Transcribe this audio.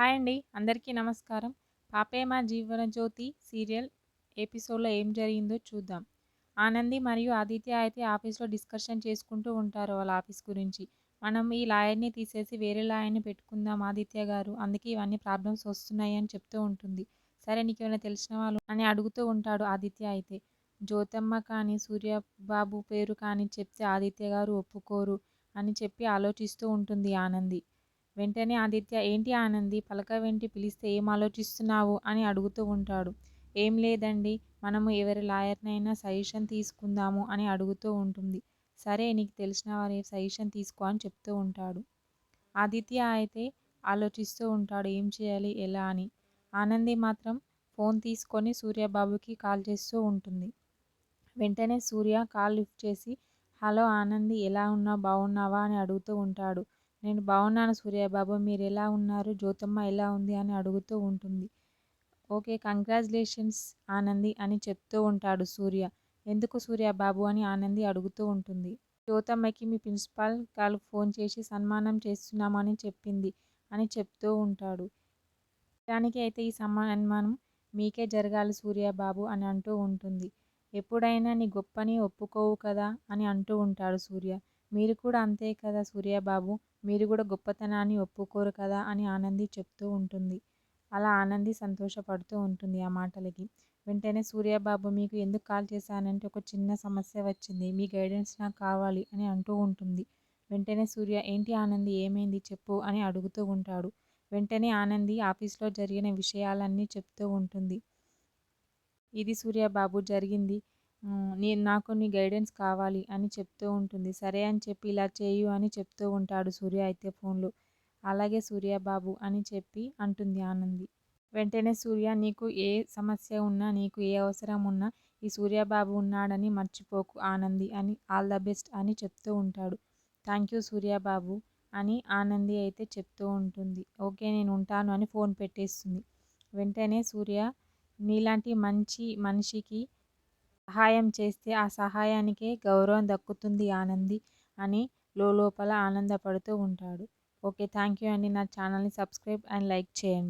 Hi అండి. అందరికీ నమస్కారం. పాపే మా జీవన జ్యోతి సీరియల్ ఎపిసోడ్లో ఏం జరిగిందో చూద్దాం. ఆనంది మరియు ఆదిత్య అయితే ఆఫీస్లో డిస్కషన్ చేసుకుంటూ ఉంటారు వాళ్ళ ఆఫీస్ గురించి. మనం ఈ లాయర్ని తీసేసి వేరే లాయర్ని పెట్టుకుందాం ఆదిత్య గారు. అందుకే ఇవన్నీ ప్రాబ్లమ్స్ వస్తున్నాయి అని చెప్తూ ఉంటుంది. సరే నీకు ఏమైనా తెలిసిన వాళ్ళు అని అడుగుతూ ఉంటాడు ఆదిత్య అయితే. జ్యోతమ్మ కానీ సూర్యబాబు పేరు కానీ చెప్తే ఆదిత్య గారు ఒప్పుకోరు అని చెప్పి ఆలోచిస్తూ ఉంటుంది ఆనంది. వెంటనే ఆదిత్య ఏంటి ఆనంది? పలక వెంటి పిలిస్తే ఏం ఆలోచిస్తున్నావు? అని అడుగుతూ ఉంటాడు. ఏం లేదండి. మనము ఎవరి లాయర్నైనా సజెషన్ తీసుకుందాము అని అడుగుతూ ఉంటుంది. సరే నీకు తెలిసిన వారి సజెషన్ తీసుకో అని చెప్తూ ఉంటాడు. ఆదిత్య అయితే ఆలోచిస్తూ ఉంటాడు ఏం చేయాలి? ఎలా? అని. ఆనంది మాత్రం ఫోన్ తీసుకొని సూర్యబాబుకి కాల్ చేస్తూ ఉంటుంది. వెంటనే సూర్య కాల్ లిఫ్ట్ చేసి హలో ఆనంది ఎలా ఉన్నావు? బాగున్నావా? అని అడుగుతూ ఉంటాడు. నేను బాగున్నాను సూర్యబాబు మీరు ఎలా ఉన్నారు? జ్యోతమ్మ ఎలా ఉంది? అని అడుగుతూ ఉంటుంది. ఓకే కంగ్రాచులేషన్స్ ఆనంది అని చెప్తూ ఉంటాడు సూర్య. ఎందుకు సూర్యబాబు? అని ఆనంది అడుగుతూ ఉంటుంది. జ్యోతమ్మకి మీ ప్రిన్సిపాల్ గారు ఫోన్ చేసి సన్మానం చేస్తున్నామని చెప్పింది అని చెప్తూ ఉంటాడు. దానికి అయితే ఈ సన్మానం మీకే జరగాలి సూర్యబాబు అని అంటూ ఉంటుంది. ఎప్పుడైనా నీ గొప్పని ఒప్పుకోవు కదా? అని అంటూ ఉంటాడు సూర్య. మీరు కూడా అంతే కదా సూర్యబాబు? మీరు కూడా గొప్పతనాన్ని ఒప్పుకోరు కదా అని ఆనంది చెప్తూ ఉంటుంది. అలా ఆనంది సంతోషపడుతూ ఉంటుంది ఆ మాటలకి. వెంటనే సూర్యబాబు మీకు ఎందుకు కాల్ చేశానంటే ఒక చిన్న సమస్య వచ్చింది. మీ గైడెన్స్ నాకు కావాలి అని అంటూ ఉంటుంది. వెంటనే సూర్య ఏంటి ఆనంది? ఏమైంది? చెప్పు అని అడుగుతూ ఉంటాడు. వెంటనే ఆనంది ఆఫీస్లో జరిగిన విషయాలన్నీ చెప్తూ ఉంటుంది. ఇది సూర్యబాబు జరిగింది. నేను నాకు నీ గైడెన్స్ కావాలి అని చెప్తూ ఉంటుంది. సరే అని చెప్పి ఇలా చేయు అని చెప్తూ ఉంటాడు సూర్య అయితే ఫోన్లో. అలాగే సూర్యబాబు అని చెప్పి అంటుంది ఆనంది. వెంటనే సూర్య నీకు ఏ సమస్య ఉన్నా నీకు ఏ అవసరం ఉన్నా ఈ సూర్యబాబు ఉన్నాడని మర్చిపోకు ఆనంది అని ఆల్ ద బెస్ట్ అని చెప్తూ ఉంటాడు. థ్యాంక్ యూ సూర్యబాబు అని ఆనంది అయితే చెప్తూ ఉంటుంది. ఓకే నేను ఉంటాను అని ఫోన్ పెట్టేస్తుంది. వెంటనే సూర్య నీలాంటి మంచి మనిషికి సహాయం చేస్తే ఆ సహాయానికే గౌరవం దక్కుతుంది ఆనంది అని లోపల ఆనందపడుతూ ఉంటాడు. ఓకే థ్యాంక్ యూ అండి. నా ఛానల్ని సబ్స్క్రైబ్ అండ్ లైక్ చేయండి.